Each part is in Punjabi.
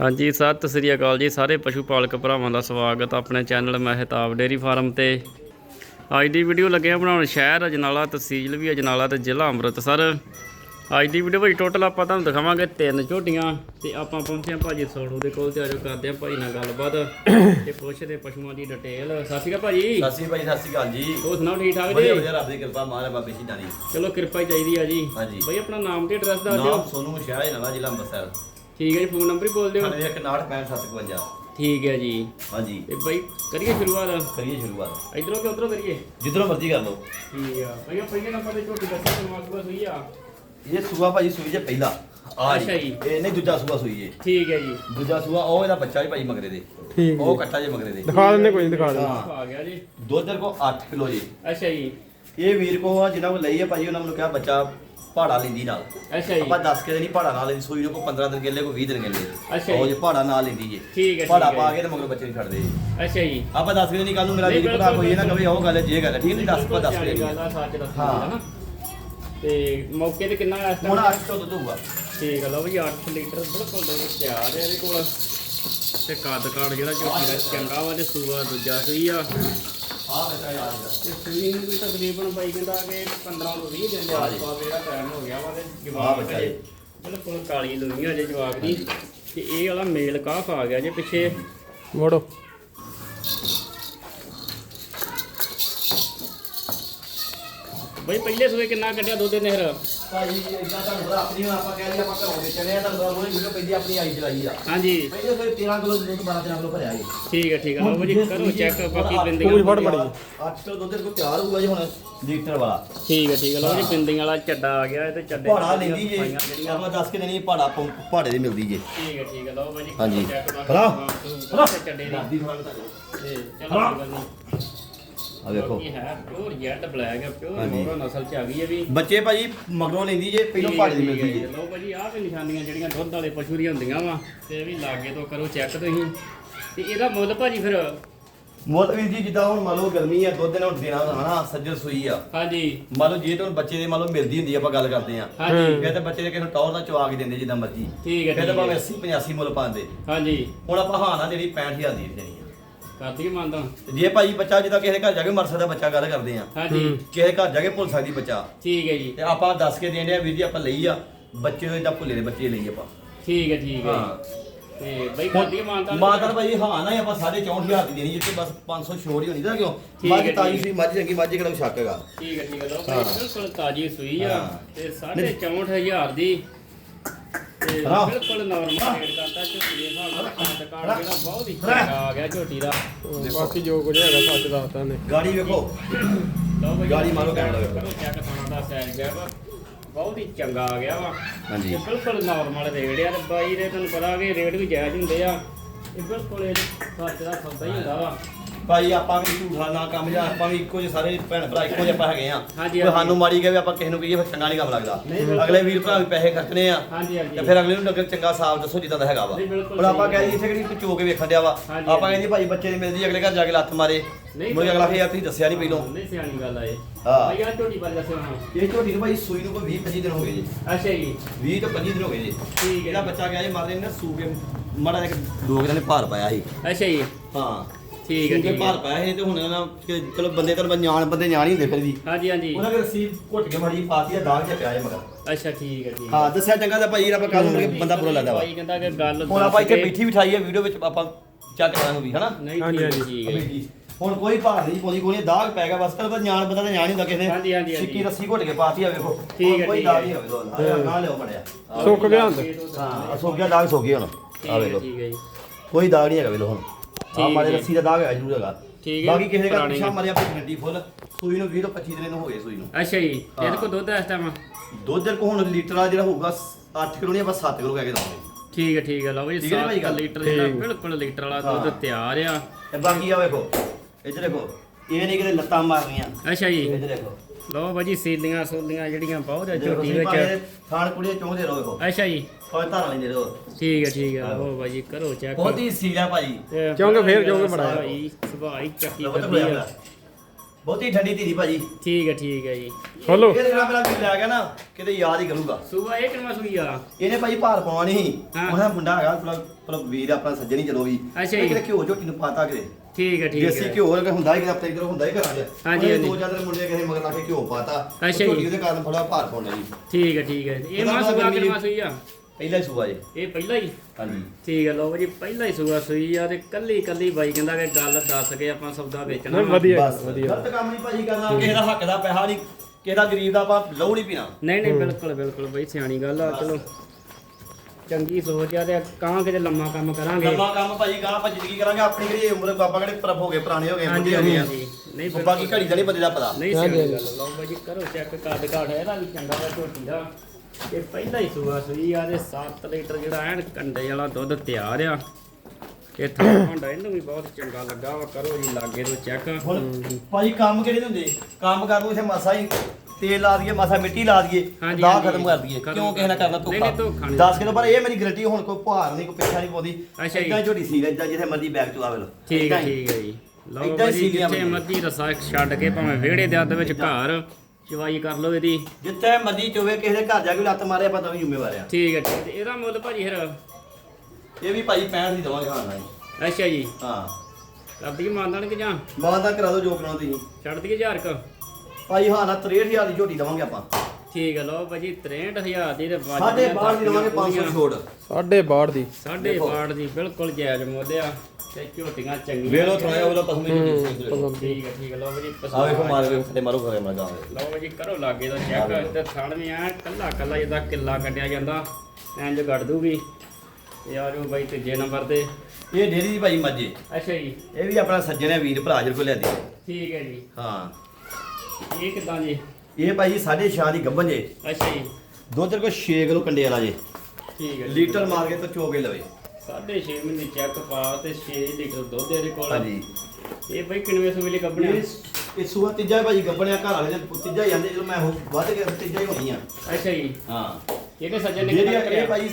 ਹਾਂਜੀ ਸਤਿ ਸ੍ਰੀ ਅਕਾਲ ਜੀ ਸਾਰੇ ਪਸ਼ੂ ਪਾਲਕ ਭਰਾਵਾਂ ਦਾ ਸਵਾਗਤ ਆਪਣੇ ਚੈਨਲ ਮਹਿਤਾਬ ਡੇਰੀ ਫਾਰਮ ਤੇ। ਅੱਜ ਦੀ ਵੀਡੀਓ ਲੱਗੇ ਆ ਬਣਾਉਣ ਸ਼ਹਿਰ ਅਜਨਾਲਾ ਤਹਿਸੀਲ ਵੀ ਅਜਨਾਲਾ ਤੇ ਜ਼ਿਲ੍ਹਾ ਅੰਮ੍ਰਿਤਸਰ। ਅੱਜ ਦੀ ਵੀਡੀਓ ਵਿੱਚ ਟੋਟਲ ਆਪਾਂ ਤੁਹਾਨੂੰ ਦਿਖਾਵਾਂਗੇ ਤਿੰਨ ਝੋਟੀਆਂ ਤੇ ਆਪਾਂ ਪਹੁੰਚੇ ਆ ਭਾਜੀ ਸੋਨੂ ਦੇ ਕੋਲ ਤੇ ਆਜੋ ਕਰਦੇ ਆ ਭਾਈ ਨਾਲ ਗੱਲਬਾਤ ਤੇ ਪੁੱਛਦੇ ਪਸ਼ੂਆਂ ਦੀ ਡਿਟੇਲ ਸਤਿ ਸ਼੍ਰੀ ਅਕਾਲ ਭਾਜੀ। ਸਤਿ ਸ਼੍ਰੀ ਜੀ, ਸਤਿ ਸ਼੍ਰੀ ਅਕਾਲ ਜੀ। ਹੋਰ ਸੁਣਾਓ ਠੀਕ ਠਾਕ ਵਧੀਆ ਜੀ? ਵਧੀਆ ਰੱਬ ਦੀ ਕਿਰਪਾ ਮਹਾਰਾਜ ਬਾਬੇ ਜੀ ਜਾਨੀ ਚਲੋ ਕਿਰਪਾ ਹੀ ਚਾਹੀਦੀ ਆ ਜੀ। ਹਾਂਜੀ। ਭਾਈ ਆਪਣਾ ਨਾਮ ਤੇ ਐਡਰੈਸ ਦੱਸ ਦਿਓ। ਨਾਮ ਸੋਨੂ ਸ਼ਾਹ ਹੈ ਨਵਾਂ ਜ਼ਿਲ੍ਹਾ ਅੰਮ੍ਰਿਤਸਰ। ਠੀਕ ਹੈ ਜੀ ਫੋਨ ਨੰਬਰ ਹੀ ਬੋਲ ਦਿਓ। 916557 ਠੀਕ ਹੈ ਜੀ। ਹਾਂਜੀ। ਤੇ ਭਾਈ ਕਰੀਏ ਸ਼ੁਰੂਆਤ? ਕਰੀਏ ਸ਼ੁਰੂਆਤ। ਇਧਰੋਂ ਕਿ ਉਧਰੋਂ ਕਰੀਏ? ਜਿੱਧਰੋਂ ਮਰਜ਼ੀ ਕਰ ਲਓ। ਠੀਕ ਆ। ਭਈਆ ਪਹਿਲੇ ਨੰਬਰ ਤੇ ਝੋਟੀ ਦੱਸੋ ਕਿੰਨਾ ਸੂਆ ਸੂਈ ਆ। ਇਹ ਸੂਆ ਭਾਜੀ ਸੂਈ ਜੇ ਪਹਿਲਾ। ਆ ਅੱਛਾ ਜੀ। ਇਹ ਨਹੀਂ ਦੂਜਾ ਸੂਆ ਸੂਈ ਜੇ। ਠੀਕ ਹੈ ਜੀ। ਦੂਜਾ ਸੂਆ ਉਹ ਇਹਦਾ ਬੱਚਾ ਵੀ ਭਾਜੀ ਮਗਰੇ ਦੇ। ਠੀਕ ਉਹ ਕੱਟਾ ਜੇ ਮਗਰੇ ਦੇ। ਦਿਖਾ ਦਿੰਦੇ ਕੋਈ ਨਹੀਂ ਦਿਖਾ ਦਿੰਦੇ। ਆ ਗਿਆ ਜੀ। ਦੁੱਧ ਕੋ 8 ਕਿਲੋ ਜੀ। ਅੱਛਾ ਜੀ। ਇਹ ਵੀਰ ਕੋ ਆ ਜਿਨ੍ਹਾਂ ਕੋ ਲਈ ਹੈ ਭਾਜੀ ਉਹਨਾਂ ਨੂੰ ਕਿਹਾ ਬੱਚਾ ਪਹਾੜਾ ਲੈਂਦੀ ਨਾਲ। ਅੱਛਾ ਜੀ। ਆਪਾਂ ਦੱਸ ਕੇ ਤੇ ਨਹੀਂ ਪਹਾੜਾ ਨਾਲ ਲੈਂਦੀ ਸੂਈ ਨੂੰ ਕੋ 15 ਦਿਨ ਗੱਲੇ ਕੋ 20 ਦਿਨ ਗੱਲੇ ਅੱਛਾ ਉਹ ਜੀ। ਜੇ ਪਹਾੜਾ ਨਾਲ ਲੈਂਦੀ ਜੇ। ਠੀਕ ਹੈ ਪਹਾੜਾ ਠੀਕ ਪਾ ਹੈ ਕੇ ਤੇ ਮਗਰ ਬੱਚੇ ਨਹੀਂ ਛੱਡਦੇ ਜੀ। ਅੱਛਾ ਜੀ। ਆਪਾਂ ਦੱਸ ਕੇ ਨਹੀਂ ਕੱਲ ਨੂੰ ਮੇਰਾ ਵੀਰ ਭਰਾ ਕੋਈ ਨਾ ਕਵੇ ਉਹ ਗੱਲ ਹੈ ਜੇ ਗੱਲ ਹੈ ਠੀਕ ਨਹੀਂ ਦੱਸ ਆਪਾਂ ਦੱਸ ਕੇ ਗੱਲ ਆ ਸੱਚ ਦੱਸ ਹਾਂ। ਹਾਂ ਤੇ ਮੌਕੇ ਤੇ ਕਿੰਨਾ ਇਸ ਹੁਣ ਟਾਈਮ 8 ਤੋਂ ਦੁੱਧ ਹੋਊਗਾ ਠੀਕ ਆ ਲਓ ਵੀ 8 ਲੀਟਰ ਬਿਲਕੁਲ ਦੁੱਧ ਤਿਆਰ ਹੈ ਇਹਦੇ ਕੋਲ। ਤੇ ਕੱਦ ਕਾੜ ਜਿਹੜਾ ਝੋਟੀ ਦਾ ਚੰਗਾ ਵਾ ਤੇ ਸੂਆ ਦੂਜਾ ਸੂਈ ਆ। ਆ ਬੱਚਾ ਯਾਰ ਤੇ ਸੂਈ ਨੂੰ ਕੋਈ ਤਕਰੀਬਨ ਬਾਈ ਕਹਿੰਦਾ ਕਿ 15 ਤੋਂ 20 ਦਿਨ ਦੇ ਹਾਂਜੀ। ਆਸ-ਪਾਸ ਜਿਹੜਾ ਟਾਈਮ ਹੋ ਗਿਆ ਵਾ ਤੇ ਆਹ ਜਵਾਬ ਬੱਚਾ ਅਜੇ ਜੀ। ਬਿਲਕੁਲ ਕਾਲੀ ਲੋਈਆਂ ਅਜੇ ਜਵਾਬ ਦੀ। ਤੇ ਇਹ ਵਾਲਾ ਮੇਲ ਕਾਫ ਆ ਗਿਆ ਜੇ ਪਿੱਛੇ। ਮੋੜੋ। ਬਈ ਪਹਿਲੇ ਸੂਏ ਕਿੰਨਾ ਕੱਢਿਆ ਦੁੱਧ ਦੇ ਨਹਿਰ ਭਾਈ ਇਦਾਂ ਤੁਹਾਨੂੰ ਪਤਾ ਆਪਣੀ ਹੁਣ ਆਪਾਂ ਕਹਿ ਲਈ ਆਪਾਂ ਘਰੋਂ ਵੇਚਣੇ ਆ ਤੁਹਾਨੂੰ ਉਹਨੇ ਵੀਡੀਓ ਪੈਂਦੀ ਆਪਣੀ ਆਈ ਚਲਾਈ ਆ। ਹਾਂਜੀ। ਪਹਿਲੇ ਫਿਰ 13 ਕਿਲੋ ਦੁੱਧ 12 13 ਕਿਲੋ ਭਰਿਆ ਜੀ ਠੀਕ ਹੈ ਠੀਕ ਹੈ ਲਓ ਜੀ ਕਰੋ ਚੈੱਕ ਬਾਕੀ ਪੂਰੀ ਬਿੰਦੀਆਂ ਫੜ ਬੜੀ 8 ਕਿਲੋ ਦੁੱਧ ਕੋ ਤਿਆਰ ਹੋਊਗਾ ਜੀ ਹੁਣ ਲੀਟਰ ਵਾਲਾ। ਠੀਕ ਹੈ ਠੀਕ ਹੈ ਲਓ ਜੀ ਬਿੰਦੀਆਂ ਵਾਲਾ ਚੱਡਾ ਆ ਗਿਆ ਇਹ ਤੇ ਚੱਡੇ ਦੀਆਂ ਲੈਂਦੀ ਜੇ। ਆਪਾਂ ਦੱਸ ਕੇ ਦੇਣੀ ਪਹਾੜਾ ਪਹਾੜੇ ਦੀ ਮਿਲਦੀ ਜੇ। ਠੀਕ ਹੈ ਠੀਕ ਹੈ ਲਓ ਬਾਈ ਜੀ ਹਾਂਜੀ। ਚੈੱਕ ਹਲਾ। ਚੱਡੇ ਦੀ ਚਲੋ ਆ ਵੇਖੋ ਕੀ ਹੈ ਪਿਓਰ ਜੈਡ ਬਲੈਕ ਹੈ ਪਿਓਰ ਹਾਂਜੀ। ਨਸਲ ਚ ਆ ਗਈ ਹੈ ਵੀ। ਬੱਚੇ ਭਾਜੀ ਮਗਰੋਂ ਲੈਂਦੀ ਜੇ ਪਹਿਲਾਂ ਪਹਾੜੇ ਦੀ ਮਿਲਦੀ ਜੇ। ਲਓ ਭਾਜੀ ਆਹ ਵੀ ਨਿਸ਼ਾਨੀਆਂ ਜਿਹੜੀਆਂ ਦੁੱਧ ਵਾਲੇ ਪਸ਼ੂ ਦੀਆਂ ਹੁੰਦੀਆਂ ਵਾ ਤੇ ਇਹ ਵੀ ਲਾਗੇ ਤੋਂ ਕਰੋ ਚੈੱਕ ਤੁਸੀਂ। ਤੇ ਇਹਦਾ ਮੁੱਲ ਭਾਜੀ ਫਿਰ? ਮੁੱਲ ਵੀਰ ਜੀ ਜਿੱਦਾਂ ਹੁਣ ਮੰਨ ਲਓ ਗਰਮੀ ਆ ਦੁੱਧ ਨੇ ਹੁਣ ਦੇਣਾ ਹਨਾ ਸੱਜਰ ਸੂਈ ਆ। ਹਾਂਜੀ। ਮੰਨ ਲਓ ਜੇ ਤੁਹਾਨੂੰ ਬੱਚੇ ਦੇ ਮੰਨ ਲਓ ਮਿਲਦੀ ਹੁੰਦੀ ਆ, ਆਪਾਂ ਗੱਲ ਕਰਦੇ ਆ। ਹਾਂਜੀ। ਫਿਰ ਤੇ ਬੱਚੇ ਦੇ ਕਿਸੇ ਨੂੰ ਟੌਰ ਦਾ ਚਵਾ ਕੇ ਦਿੰਦੇ ਜਿੱਦਾਂ ਮਰਜ਼ੀ। ਠੀਕ ਹੈ ਫਿਰ ਠੀਕ ਤਾਂ ਭਾਵੇਂ ਹੈ 80 85 ਮੁੱਲ ਪਾਉਂਦੇ। ਹਾਂਜੀ। ਹੁਣ ਆਪਾਂ ਹਾਂ ਨਾ ਜਿਹੜੀ 65000 ਦੀ ਦੇਣੀ ਆ। ਕਰਦੀ ਮੰਨਦਾ ਤੇ। ਜੇ ਭਾਈ ਬੱਚਾ ਜਿੱਦਾਂ ਕਿਸੇ ਦੇ ਘਰ ਜਾ ਕੇ ਮਰ ਸਕਦਾ ਬੱਚਾ ਗੱਲ ਕਰਦੇ ਆ। ਹਾਂਜੀ। ਕਿਸੇ ਦੇ ਘਰ ਜਾ ਕੇ ਭੁੱਲ ਸਕਦੀ ਬੱਚਾ। ਠੀਕ ਹੈ ਜੀ। ਤੇ ਆਪਾਂ ਦੱਸ ਕੇ ਦੇਣੇ ਆ ਵੀਰ ਜੀ ਆਪਾਂ ਲਈ ਆ ਬੱਚੇ ਦੇ ਜਾਂ ਭੁੱਲੇ ਦੇ ਬੱਚੇ ਲਈ ਆਪਾਂ। ਠੀਕ ਹੈ ਠੀਕ ਹੈ ਹਾਂ। ਤੇ ਬਈ ਕਰਦੀ ਮੰਨਦਾ ਮਾਤਰ ਭਾਈ ਹਾਂ ਨਾ ਆਪਾਂ 64000 ਦੀ ਦੇਣੀ ਜਿੱਥੇ ਬਸ 500 ਛੋੜ ਹੀ ਹੋਣੀ ਤਾਂ ਕਿਉਂ? ਹੈ, ਤਾਜੀ ਠੀਕ ਸੀ ਮੱਝ ਚੰਗੀ ਮੱਝ ਕਿਹੜਾ ਸ਼ੱਕ ਹੈਗਾ। ਠੀਕ ਹੈ ਠੀਕ ਹੈ। ਹਾਂ। ਭਾਈ ਬਿਲਕੁਲ ਤਾਜੀ ਸੂਈ ਆ। ਤੇ 64000 ਦੀ ਤੇ। ਬਿਲਕੁਲ ਨਾਰਮਲ ਰੇਟ ਕਰਤਾ ਝੋਟੀ ਦੇ ਹਿਸਾਬ ਨਾਲ ਕੱਦ ਕਾੜ ਜਿਹੜਾ ਬਹੁਤ ਹੀ ਚੰਗਾ ਆ ਗਿਆ ਝੋਟੀ ਦਾ। ਬਾਕੀ ਜੋ ਕੁਝ ਹੈਗਾ ਸੱਚ ਦੱਸਦਾ ਨੇ ਗਾੜੀ ਵੇਖੋ। ਲਓ ਭਾਈ ਗਾੜੀ ਮਾਰੋ ਕੈਮਰਾ ਵੇਖੋ। ਕਰੋ ਚੈੱਕ ਥਾਣਾ ਦਾ ਸਾਈਜ਼ ਗੈਪ ਬਹੁਤ ਹੀ ਚੰਗਾ ਆ ਗਿਆ ਵਾ। ਹਾਂਜੀ। ਬਿਲਕੁਲ ਨਾਰਮਲ ਰੇਟ ਆ ਤੇ ਬਾਈ ਦੇ ਤੁਹਾਨੂੰ ਪਤਾ ਕਿ ਰੇਟ ਵੀ ਜਾਇਜ਼ ਹੁੰਦੇ ਆ। ਇਹ ਬਿਲਕੁਲ ਸੱਚ ਦਾ ਸੌਦਾ ਹੀ ਹੁੰਦਾ ਵਾ। ਭਾਈ ਆਪਾਂ ਵੀ ਝੂਠਾ ਨਾ ਕੰਮ ਜਾਂ ਆਪਾਂ ਵੀ ਇੱਕੋ ਜਿਹੇ ਸਾਰੇ ਭੈਣ ਭਰਾ ਇੱਕੋ ਜਿਹੇ ਆਪਾਂ ਹੈਗੇ ਆ। ਹਾਂਜੀ, ਕੋਈ ਹਾਂਜੀ। ਸਾਨੂੰ ਮਾੜੀ ਕਹੇ ਆਪਾਂ ਕਿਸੇ ਨੂੰ ਕਹੀਏ ਫਿਰ ਚੰਗਾ ਨਹੀਂ ਕੰਮ ਲੱਗਦਾ। ਅਗਲੇ ਵੀਰ ਭਰਾ ਵੀ ਪੈਸੇ ਖਰਚਣੇ ਆ ਹਾਂਜੀ ਹਾਂਜੀ। ਤੇ ਫਿਰ ਅਗਲੇ ਨੂੰ ਲੱਗਰ ਚੰਗਾ ਸਾਫ਼ ਦੱਸੋ ਜਿੱਦਾਂ ਦਾ ਹੈਗਾ ਵਾ। ਨਹੀਂ, ਬਿਲਕੁਲ ਹੁਣ ਆਪਾਂ ਸਹੀ ਇੱਥੇ ਕਿਹੜੀ ਚੋ ਕੇ ਵੇਖਣ ਡਿਆ ਵਾ। ਹਾਂਜੀ, ਆਪਾਂ। ਕਹਿੰਦੇ ਭਾਈ ਬੱਚੇ ਦੀ ਮਿਲਦੀ ਅਗਲੇ ਘਰ ਜਾ ਕੇ ਲੱਤ ਮਾਰੇ। ਨਹੀਂ, ਮੁੜ ਕੇ ਅਗਲਾ ਕਹੇ ਯਾਰ ਤੁਸੀਂ ਦੱਸਿਆ ਨਹੀਂ ਪਹਿਲੋਂ। ਨਹੀਂ ਸਿਆਣੀ ਗੱਲ ਆ ਇਹ। ਹਾਂ। ਭਾਈ ਆ ਝੋਟੀ ਬਾਰੇ ਦੱਸਿਓ ਹਾਂ। ਇਹ ਝੋਟੀ ਨੂੰ ਭਾਈ ਸੂਈ ਨੂੰ ਕੋਈ 20 25 ਦਿਨ ਹੋ ਗਏ ਜੀ। ਅੱਛਾ ਜੀ। 20 ਤੋਂ 25 ਦਿਨ ਹੋ ਗਏ ਜੀ। ਠੀਕ ਇਹਦਾ ਹੈ ਬੱਚਾ ਗਿਆ ਜੀ ਮਾਰੇ ਨੇ ਸੂ ਕੇ ਮਾੜਾ ਦੋ ਕੁ ਦਿਨ ਨੇ ਭਾਰ ਪਾਇਆ ਸੀ। ਅੱਛਾ ਜੀ। ਹਾਂ। ਠੀਕ ਹੈ ਸੂ ਕੇ ਠੀਕ ਭਾਰ ਹੈ ਪਾਇਆ ਸੀ ਤੇ ਹੁਣ ਇਹਨਾਂ ਕਿ ਚਲੋ ਬੰਦੇ ਤਾਂ ਨਿਆਣ ਬੰਦੇ ਨਿਆਣ ਹੀ ਹੁੰਦੇ ਫਿਰ ਵੀ ਹਾਂਜੀ ਹਾਂਜੀ। ਉਹਨਾਂ ਦੇ ਰੱਸੀ ਘੁੱਟ ਕੇ ਮਾੜੀ ਪਾਤੀ ਆ ਦਾਗ ਜਿਹਾ ਪਿਆ ਜੇ ਮਗਰ। ਅੱਛਾ ਠੀਕ ਹੈ ਠੀਕ ਹੈ। ਹਾਂ ਦੱਸਿਆ ਚੰਗਾ ਤਾਂ ਭਾਈ ਰੱਬ ਕੱਲ ਨੂੰ ਬੰਦਾ ਬੁਰਾ ਲੱਗਦਾ ਵਾ। ਭਾਈ ਕਹਿੰਦਾ ਕਿ ਗੱਲ ਹੁਣ ਆਪਾਂ ਇੱਥੇ ਬੈਠੀ ਬਿਠਾਈ ਆ ਵੀਡੀਓ ਵਿੱਚ ਆਪਾਂ ਚੱਕ ਕਰਾਂਗੇ ਵੀ ਹਨਾ? ਨਹੀਂ ਹਾਂਜੀ, ਠੀਕ ਹੈ ਹਾਂਜੀ। ਠੀਕ ਹੈ। ਹੁਣ ਕੋਈ ਭਾਰ ਨਹੀਂ ਪੋਲੀ ਕੋਈ ਨੀ, ਦਾਗ ਪੈ ਗਿਆ ਬਸ ਕੱਲ ਬਸ ਨਿਆਣ ਬੰਦਾ ਤਾਂ ਨਿਆਣ ਹੀ ਹੁੰਦਾ ਕਿਸੇ ਨੇ। ਹਾਂਜੀ, ਹਾਂਜੀ, ਹਾਂਜੀ। ਸਿੱਕੀ ਰੱਸੀ ਘੁੱਟ ਕੇ ਪਾਤੀ ਆ ਵੇਖੋ। ਠੀਕ ਹੁਣ ਹੈ, ਕੋਈ ਠੀਕ ਦਾਗ ਹੈ। ਨਹੀਂ ਹੋਵੇ ਦੋਲ ਨਾ ਲਿਓ ਮੜਿਆ ਸੁੱਕ ਗਿਆ ਹੁੰਦਾ। ਹਾਂ ਸੁੱਕ ਗਿਆ ਦਾਗ ਸੁੱਕ ਗਿਆ ਹੁਣ। ਠੀਕ ਆ ਹੈ ਵੇਖੋ ਠੀਕ ਹੈ ਜੀ। ਕੋਈ ਦਾਗ ਨਹੀਂ ਹੈਗਾ ਵੇਲੋ ਹੁਣ। ਆ ਠੀਕ ਹੈ। ਰੱਸੀ ਦਾ ਦਾਗ ਹੈ ਜ਼ਰੂਰ ਹੈਗਾ ਠੀਕ ਹੈ, ਬਾਕੀ ਕਿਸੇ ਦੇ ਪੁਰਾਣੀ ਪਿਛਾ ਹੈ। ਮਰਿਆ ਆਪਣੀ ਗਰੰਟੀ ਫੁੱਲ ਸੂਈ ਨੂੰ 20 ਤੋਂ 25 ਦਿਨ ਨੂੰ ਹੋ ਗਏ ਸੂਈ ਨੂੰ ਅੱਛਾ ਜੀ ਇਹਦੇ। ਕੋਲ ਦੁੱਧ ਇਸ ਟਾਈਮ ਦੁੱਧ ਦੇ ਕੋ ਹੁਣ ਲੀਟਰ ਆ ਜਿਹੜਾ ਹੋਊਗਾ 8 ਕਿਲੋ ਨਹੀਂ ਆਪਾਂ 7 ਕਿਲੋ ਕਹਿ ਕੇ ਦਵਾਂਗੇ ਠੀਕ ਹੈ ਠੀਕ ਹੈ ਲਓ ਜੀ ਠੀਕ ਹੈ ਨਾ ਭਾਈ 7 ਗੱਲ? ਲੀਟਰ ਜਿਹੜਾ ਠੀਕ। ਬਿਲਕੁਲ ਲੀਟਰ ਵਾਲਾ ਦੁੱਧ। ਤਿਆਰ ਆ ਤੇ ਬਾਕੀ ਆ ਵੇਖੋ ਇੱਧਰ ਦੇਖੋ ਇਹ ਨਹੀਂ ਕਿਤੇ ਲੱਤਾਂ ਮਾਰਨੀਆਂ ਅੱਛਾ ਜੀ ਇੱਧਰ ਦੇਖੋ ਲਓ ਭਾਜੀ ਸੀਲੀਆਂ ਸੂਲੀਆਂ ਜਿਹੜੀਆਂ ਬਹੁਤ ਆ ਝੋਟੀ ਵਿੱਚ ਥਾਣ ਕੁੜੀਆਂ ਚੋਂਦੇ ਰਹੋ ਵੇਖੋ ਅੱਛਾ ਜੀ। ਕੋਈ ਧਾਰਾ ਲੈਂਦੇ ਰਹੋ। ਠੀਕ ਹੈ ਠੀਕ ਹੈ ਲਓ ਭਾਜੀ ਕਰੋ ਚੈੱਕ। ਬਹੁਤ ਹੀ ਸੀਲ ਆ ਭਾਜੀ ਕਿਉਂਕਿ ਫੇਰ ਕਿਉਂਕਿ ਬੜਾ। ਭਾਈ ਸੁਭਾਈ ਚੱਕੀ ਲਵਤ ਕਰਦੀ ਹੋਇਆ ਆ। ਬਹੁਤੀ ਠੰਡੀ ਧੀਰੀ ਭਾਜੀ। ਠੀਕ ਹੈ ਠੀਕ ਹੈ ਜੀ। ਖੋਲੋ। ਇਹ ਜਿਹੜਾ ਮੇਰਾ ਵੀਰ ਲੈ ਗਿਆ ਨਾ ਕਿਤੇ ਯਾਦ ਹੀ ਕਰੂਗਾ। ਸੂਆ ਇਹ ਕਿੰਨਾ ਸੂਈ ਆ? ਇਹਨੇ ਭਾਈ ਭਾਰ ਪਾਉਣਾ ਨਹੀਂ। ਹਾਂ। ਉਹਦਾ ਮੁੰਡਾ ਹੈਗਾ ਥੋੜਾ ਥੋੜਾ ਵੀਰ ਆਪਣਾ ਸੱਜਣੀ ਚਲੋ ਵੀ। ਅੱਛਾ ਇਹ ਜੀ। ਕਿਤੇ ਘਿਓ ਝੋਟੀ ਨੂੰ ਪਾਤਾ ਕਿਤੇ। ਠੀਕ ਹੈ ਠੀਕ ਦੇਸੀ ਹੈ ਘਿਓ ਵਰਗਾ ਹੁੰਦਾ ਹੀ ਕਿਤੇ ਆਪਣੇ ਇਧਰ ਹੁੰਦਾ ਹੀ ਘਰਾਂ 'ਚ। ਹਾਂਜੀ, ਉਹਨੇ ਹਾਂਜੀ। ਦੋ ਚਾਰ ਦਿਨ ਮੁੰਡੇ ਕਿਸੇ ਮਗਰ ਲਾ ਕੇ ਘਿਓ ਪਾਤਾ। ਉਹ ਅੱਛਾ ਜੀ। ਝੋਟੀ ਉਹਦੇ ਕਾਰਨ ਥੋੜਾ ਭਾਰ ਪਾਉਣਾ ਜੀ ਠੀਕ ਹੈ ਠੀਕ ਹੈ। ਇਹ ਮਾ ਸੂਆ ਕਿੰਨਾ ਸੂਈ ਆ? ਪਹਿਲਾ ਹੀ ਸੂਆ ਜੀ। ਇਹ ਪਹਿਲਾ ਹੀ? ਹਾਂਜੀ। ਠੀਕ ਹੈ ਲਓ ਜੀ ਪਹਿਲਾ ਹੀ ਸੂਆ ਸੂਈ ਆ ਤੇ ਕੱਲੀ ਕੱਲੀ ਬਾਈ ਕਹਿੰਦਾ ਕਿ ਗੱਲ ਦੱਸ ਕੇ ਆਪਾਂ ਸੌਦਾ ਵੇਚਣਾ ਨਹੀਂ ਵਾ। ਵਧੀਆ ਬਸ ਵਧੀਆ। ਗਲਤ ਕੰਮ ਨਹੀਂ ਭਾਜੀ ਕਰਨਾ ਕਿਸੇ ਦਾ ਹੱਕ ਦਾ ਪੈਸਾ ਨਹੀਂ ਕਿਸੇ ਦਾ ਗਰੀਬ ਦਾ ਆਪਾਂ ਲਹੂ ਨਹੀਂ ਪੀਣਾ। ਨਹੀਂ ਨਹੀਂ ਬਿਲਕੁਲ ਬਿਲਕੁਲ ਬਈ ਸਿਆਣੀ ਗੱਲ ਆ ਚਲੋ। ਚੰਗੀ ਸੋਚ ਆ ਤੇ ਕਾਂ ਕਿਤੇ ਲੰਮਾ ਕੰਮ ਕਰਾਂਗੇ। ਲੰਮਾ ਕੰਮ ਭਾਜੀ ਗਾਂ ਆਪਾਂ ਜ਼ਿੰਦਗੀ ਕਰਾਂਗੇ ਆਪਣੀ ਕਿਹੜੀ ਉਮਰ ਬਾਬਾ ਕਿਹੜੇ ਪ੍ਰਭ ਹੋ ਗਏ ਪੁਰਾਣੇ ਹੋ ਗਏ ਹਾਂਜੀ ਬੁੱਢੇ ਹੋ ਗਏ ਆ। ਹਾਂਜੀ ਨਹੀਂ ਬਾਕੀ ਘੜੀ ਦਾ ਨਹੀਂ ਬੰਦੇ ਦਾ ਪਤਾ। ਨਹੀਂ ਸਿਆਣੀ। ਗੱਲ ਲਓ ਬਾਈ ਜੀ ਕਰੋ ਚੈੱਕ ਕੱਦ ਘਾਟ ਇਹਦਾ ਵੀ ਚੰਗਾ ਵਾ ਝੋਟੀ ਦਾ। ਇਹ ਪਹਿਲਾ ਹੀ ਸੂਆ ਸੂਈ ਆ ਤੇ 7 ਲੀਟਰ ਜਿਹੜਾ ਐਨ ਕੰਡੇ ਵਾਲਾ ਦੁੱਧ ਤਿਆਰ ਆ। ਇਹ ਥਾਂ ਭਾਂਡਾ ਇਹਨੂੰ ਵੀ ਬਹੁਤ ਚੰਗਾ ਲੱਗਾ ਵਾ ਕਰੋ ਜੀ ਲਾਗੇ ਤੋਂ ਚੈੱਕ। ਭਾਜੀ ਕੰਮ ਕਿਹੜੇ ਹੁੰਦੇ? ਕੰਮ ਕਰਨ ਨੂੰ ਇਥੇ ਮਾਸਾ ਹੀ ਤੇਲ ਲਾ ਦਈਏ ਮਾਸਾ ਮਿੱਟੀ ਲਾ ਦਈਏ ਦਾ। ਖਤਮ ਕਰ ਦਈਏ। ਕਿਉਂ ਕਿਸੇ ਨਾਲ ਕਰਨਾ ਧੋਖਾ? ਧੋਖਾ ਨਹੀਂ। 10 ਕਿਲੋ ਪਰ ਇਹ ਮੇਰੀ ਗਰੰਟੀ ਹੁਣ ਕੋਈ ਭਾਰ ਨਹੀਂ ਕੋਈ ਪਿੱਛਾ ਨਹੀਂ ਪਾਉਂਦੀ। ਜੀ। ਹੀ ਝੋਟੀ ਸੀ ਇਦਾਂ ਜਿੱਥੇ ਮਰਜ਼ੀ ਬੈਗ ਚ ਆਵੇ ਲੋ ਠੀਕ ਹੈ। ਠੀਕ ਹੈ ਜੀ। ਲਓ ਸੀਗੀਆਂ ਜਿੱਥੇ। ਮੱਦੀ ਰਸਾ ਛੱਡ ਕੇ ਭਾਵੇਂ ਵਿਹੜੇ ਦੇ ਅੱਧ ਵਿੱਚ ਘਰ ਚਵਾਈ ਕਰ ਲਓ ਇਹਦੀ। ਜਿੱਥੇ ਮਰਜ਼ੀ ਚੋਵੇ ਕਿਸੇ ਦੇ ਘਰ ਜਾ ਕੇ ਲੱਤ ਮਾਰੇ ਆਪਾਂ ਤਾਂ ਵੀ ਜ਼ਿੰਮੇਵਾਰ ਆ। ਠੀਕ ਹੈ ਠੀਕ ਹੈ। ਇਹਦਾ ਮੁੱਲ ਭਾਜੀ ਫਿਰ? ਇਹ ਵੀ ਭਾਜੀ 65 ਦੀ ਦਵਾਂਗੇ ਹਾਂ ਨਹੀਂ। ਅੱਛਾ ਜੀ। ਹਾਂ। ਕਰ ਦਈਏ ਮਾਨਦਾਨ ਕਿ ਜਾਂ? ਮਾਂ ਦਾ ਕਰਾ ਦਿਓ ਜੋ ਕਰਾਉਣਾ ਤੁਸੀਂ। ਛੱਡ ਦਈਏ ਹਜ਼ਾਰ ਕ? ਭਾਈ ਹਾਂ ਨਾ 63000 ਦੀ ਝੋਟੀ ਦਵਾਂਗੇ ਆਪਾਂ। ਠੀਕ ਹੈ ਲਓ ਭਾਜੀ 63000 ਦੀ ਤੇ ਵੱਜ ਸਾਡੇ ਬਾਹਰ ਦੀ ਦਵਾਂਗੇ 500 ਛੋੜ। ਸਾਢੇ ਬਾੜ ਦੀ। ਸਾਢੇ ਬਾੜ ਦੀ ਬਿਲਕੁਲ ਜਾਇਜ਼ ਮੁੱਲ ਆ। ਤੇ ਝੋਟੀਆਂ ਚੰਗੀਆਂ ਵੇਲੋ ਥੋੜਾ ਉਹਦਾ ਪਸਮੇ ਦੀ ਠੀਕ ਹੈ ਠੀਕ ਹੈ ਲਓ ਭਾਜੀ ਆ ਵੇਖੋ ਮਾਰ ਕੇ ਫਟੇ ਮਾਰੋ ਖਰੇ ਮੈਂ ਗਾਵੇ ਲਓ ਜੀ ਕਰੋ ਲਾਗੇ ਦਾ ਚੈੱਕ ਤੇ ਥਣ ਵੀ ਆ ਕੱਲਾ ਕੱਲਾ ਜਿਹਦਾ ਕਿੱਲਾ ਕੱਢਿਆ ਜਾਂਦਾ ਇੰਜ ਕੱਢ ਦੂਗੀ ਤੇ ਆ ਜਾਓ ਬਾਈ ਤੀਜੇ ਨੰਬਰ ਤੇ ਇਹ ਡੇਰੀ ਦੀ ਭਾਈ ਮੱਝੇ ਅੱਛਾ ਜੀ ਇਹ ਵੀ ਆਪਣਾ ਸੱਜਣ ਹੈ ਵੀਰ ਭਰਾ ਜਰ ਕੋ ਲਿਆਦੀ ਹੈ। ਠੀਕ ਹੈ ਜੀ ਹਾਂ ਇਹ ਕਿਦਾਂ ਜੀ ਇਹ ਭਾਈ 6.5 ਦੀ ਗੱਭਣ ਜੇ ਅੱਛਾ ਜੀ ਦੁੱਧ ਕੋ 6 ਕਿਲੋ ਕੰਡੇ ਵਾਲਾ ਜੇ ਠੀਕ ਹੈ ਜੀ। ਲੀਟਰ ਮਾਰ ਕੇ ਤਾਂ ਚੋਗੇ ਲਵੇ ਸਾਢੇ 6 ਮਹੀਨੇ ਚੈੱਕ ਪਾ ਤੇ 6 ਲੀਟਰ ਦੁੱਧ ਇਹਦੇ ਕੋਲ। ਹਾਂਜੀ। ਇਹ ਬਈ ਕਿੰਨਵੇਂ ਸੂਬੇ ਲਈ ਕੱਢਣਾ ਇਹ ਇਹ ਸੂਆ ਤੀਜਾ ਭਾਜੀ ਗੱਭਣਿਆ ਘਰ ਵਾਲੇ ਦੇ ਤੀਜਾ ਹੀ ਜਾਂਦੇ ਜਦੋਂ ਮੈਂ ਉਹ ਵੱਧ ਕੇ ਤੀਜਾ ਹੀ ਹੋਣੀ ਆ। ਅੱਛਾ ਜੀ। ਹਾਂ। ਇਹਦੇ ਸੱਜਣ ਨੇ ਡੇਰੀ ਕਿੰਨਾ ਇਹ ਭਾਈ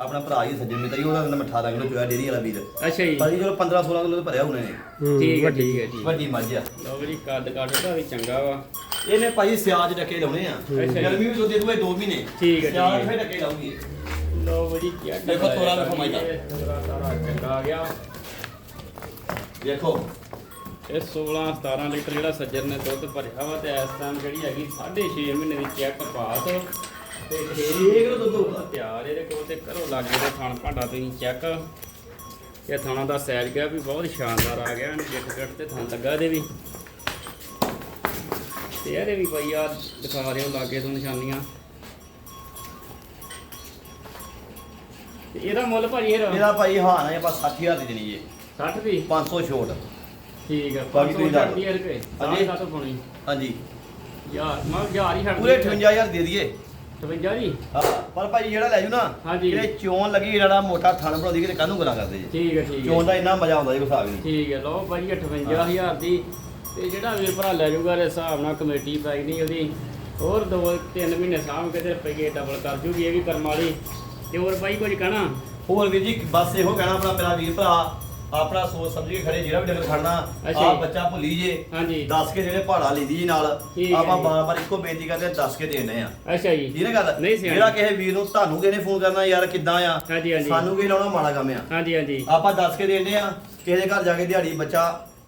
ਆਪਣਾ ਭਰਾ ਹੀ ਸੱਜਣ ਮਿੱਤਰ ਹੀ ਉਹਦਾ ਮੈਂ 18 ਕਿਲੋ ਚੋਇਆ ਡੇਰੀ ਵਾਲਾ ਵੀਰ ਅੱਛਾ ਜੀ। ਭਾਜੀ ਜਦੋਂ 15 16 ਕਿਲੋ ਭਰਿਆ ਉਹਨੇ ਨੇ ਹੂੰ, ਠੀਕ ਹੈ ਠੀਕ ਹੈ ਜੀ। ਵੱਡੀ ਮੱਝ ਆ। ਲਓ ਜੀ ਕੱਦ ਕੱਦ ਦਾ ਵੀ ਚੰਗਾ ਵਾ। ਇਹਨੇ ਭਾਈ ਸਿਆਜ ਡੱਕੇ ਲਾਉਣੇ ਆ। ਅੱਛਾ ਜੀ। ਗਰਮੀ ਵਿੱਚ ਉਹਦੇ ਦੂਏ 2 ਮਹੀਨੇ। ਠੀਕ ਹੈ, ਠੀਕ ਸਿਆਜ। ਫੇਰ ਡੱਕੇ ਲਾਉਗੀ ਲਓ ਜੀ ਕੀ ਦੇਖੋ ਤੋਰਾ ਵੇਖੋ ਮਾਈ ਦਾ। ਤੋਰਾ ਸਾਰਾ ਚੰਗਾ ਆ ਗਿਆ। ਦੇਖੋ। ਇਹ 16 17 ਲੀਟਰ ਜਿਹੜਾ ਸੱਜਰ ਨੇ ਦੁੱਧ ਭਰਿਆ ਵਾ ਤੇ ਇਸ ਟਾਈਮ ਜਿਹੜੀ ਹੈਗੀ 6.5 ਮਹੀਨੇ ਦੀ ਚੈੱਕ ਪਾਸ। ਤੇ ਕਿਲੋ ਦੁੱਧ। ਤਿਆਰ ਇਹਦੇ ਕੋਲ ਤੇ ਕਰੋ ਲਾਗੇ ਦਾ ਥਣ ਭਾਂਡਾ ਤੁਸੀਂ ਚੈੱਕ। ਇਹ ਥਾਣਾ ਦਾ ਸਾਈਜ਼ ਗਿਆ ਵੀ ਬਹੁਤ ਸ਼ਾਨਦਾਰ ਆ ਗਿਆ ਇਹਨੂੰ ਗਿੱਟ ਤੇ ਥਣ ਲੱਗਾ ਇਹਦੇ ਵੀ। ਤੇ ਇਹਦੇ ਵੀ ਪਈ ਆ ਦਿਖਾ ਰਹੇ ਹੋ ਲਾਗੇ ਤੋਂ ਨਿਸ਼ਾਨੀਆਂ। ਤੇ ਇਹਦਾ ਮੁੱਲ ਭਾਜੀ ਇਹ ਇਹਦਾ ਭਾਈ ਹਾਂ ਨਾ ਆਪਾਂ 60000 ਦੀ ਦੇਣੀ ਜੇ। 60 ਦੀ? 500 ਛੋਟ। ਠੀਕ ਹੈ ਬਾਕੀ ਤੁਸੀਂ ਦੱਸ ਦਿਓ। ਦੀ ਰੁਪਏ। ਹਾਂਜੀ। ਪਾਉਣੀ। ਹਾਂਜੀ। ਯਾਰ ਮੈਂ ਯਾਰ ਹੀ ਛੱਡ ਪੂਰੇ 58000 ਦੇ ਦਈਏ। 58 ਜੀ? ਹਾਂ ਪਰ ਭਾਈ ਜਿਹੜਾ ਲੈ ਜੂ ਨਾ ਹਾਂਜੀ। ਜਿਹੜੇ ਚੋਣ ਲੱਗੀ ਜਿਹੜਾ ਮੋਟਾ ਥਣ ਬਣਾਉਂਦੀ ਕਿਤੇ ਕਾਹਨੂੰ ਗੱਲਾਂ ਕਰਦੇ ਜੇ। ਠੀਕ ਹੈ ਠੀਕ ਹੈ ਚੋਣ ਦਾ ਇੰਨਾ ਮਜ਼ਾ ਆਉਂਦਾ ਜੀ ਕੋਈ ਹਿਸਾਬ ਹੀ ਨਹੀਂ। ਠੀਕ ਹੈ ਲਓ ਭਾਈ 58000 ਦੀ। ਤੇ ਜਿਹੜਾ ਵੀਰ ਭਰਾ ਲੈ ਜਾਊਗਾ ਦੇ ਹਿਸਾਬ ਨਾਲ ਕਮੇਟੀ ਪੈ ਨਹੀਂ ਉਹਦੀ। ਹੋਰ 2-3 ਮਹੀਨੇ ਸਾਂਭ ਕੇ ਤੇ ਰੁਪਈਏ ਡਬਲ ਕਰ ਜੂਗੀ ਇਹ ਵੀ ਕਰਮ ਵਾਲੀ। ਤੇ ਹੋਰ ਭਾਈ ਕੁਝ ਕਹਿਣਾ? ਹੋਰ ਵੀਰ ਜੀ ਬਸ ਇਹੋ ਕਹਿਣਾ ਆਪਣਾ ਮੇਰਾ ਵੀਰ ਭਰਾ ਆਪਣਾ ਸੋਚ ਸਮਝ ਕੇ ਖੜੇ ਜਿਹੜਾ ਵੀ ਡੰਗਰ ਖੜਨਾ ਆ। ਬੱਚਾ ਭੁੱਲੀ ਜੇ ਹਾਂਜੀ। ਦੱਸ ਕੇ ਜਿਹੜੇ ਪਹਾੜਾ ਲੈਂਦੀ ਜੀ ਨਾਲ ਆਪਾਂ। ਬਾਰ-ਬਾਰ ਇੱਕੋ ਬੇਨਤੀ ਕਰਦੇ ਦੱਸ ਕੇ ਦੇਣੇ ਆ। ਅੱਛਾ ਜੀ। ਠੀਕ ਹੈ ਗੱਲ। ਜਿਹੜਾ ਕਿਸੇ ਵੀਰ ਨੂੰ ਤੁਹਾਨੂੰ ਕਿਸੇ ਨੇ ਫੋਨ ਕਰਨਾ ਯਾਰ ਕਿੱਦਾਂ ਆ? ਹਾਂਜੀ ਹਾਂਜੀ। ਸਾਨੂੰ ਕੀ ਲਾਉਣਾ ਮਾੜਾ ਕੰਮ ਆ। ਹਾਂਜੀ ਹਾਂਜੀ। ਆਪਾਂ ਦੱਸ ਕੇ ਦੇਣੇ ਆ ਕਿਸੇ ਦੇ ਘਰ ਜਾ ਕੇ ਦਿਹਾੜੀ ਬੱਚਾ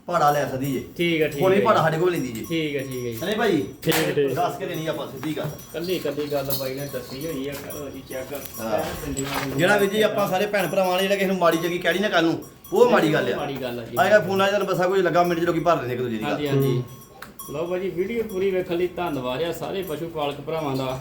ਪਹਾੜਾ ਲੈ ਸਕਦੀ ਜੇ। ਠੀਕ ਹੈ ਠੀਕ ਹੀ ਪਹਾੜਾ ਸਾਡੇ ਕੋਲ ਲੈਂਦੀ ਜੇ ਠੀਕ ਹੈ ਠੀਕ ਹੈ ਜੀ। ਨਹੀਂ ਭਾਈ? ਠੀਕ ਠੀਕ। ਦੱਸ ਕੇ ਦੇਣੀ ਆਪਾਂ ਸਿੱਧੀ ਗੱਲ। ਕੱਲੀ ਕੱਲੀ ਗੱਲ ਬਾਈ ਨੇ ਦੱਸੀ ਹੋਈ ਆ ਕਰੋ ਜੀ ਚੈੱਕ ਹਾਂ। ਜਿਹੜਾ ਵੀ ਜੀ ਆਪਾਂ ਸਾਰੇ ਭੈਣ ਭਰਾਵਾਂ ਨੇ ਜਿਹੜਾ ਕਿਸੇ ਨੂੰ ਮਾੜੀ ਚੰਗੀ ਕਹਿਣੀ ਨਾ ਕੱਲ ਨੂੰ ਉਹ ਮਾੜੀ ਗੱਲ ਆ। ਮਾੜੀ ਗੱਲ ਆ ਜੀ। ਕੱਲ੍ਹ ਫੋਨਾਂ 'ਚ ਤੁਹਾਨੂੰ ਬਸਾ ਕੁਝ ਲੱਗਾ ਮਿੰਟ 'ਚ ਲੋਕੀ ਭਰ ਲੈਂਦੇ ਇੱਕ ਦੂਜੇ ਦੀ ਗੱਲ। ਹਾਂਜੀ ਹਾਂਜੀ। ਲਓ ਭਾਜੀ ਵੀਡੀਓ ਪੂਰੀ ਵੇਖਣ ਲਈ ਧੰਨਵਾਦ ਆ ਸਾਰੇ ਪਸ਼ੂ ਪਾਲਕ ਭਰਾਵਾਂ ਦਾ।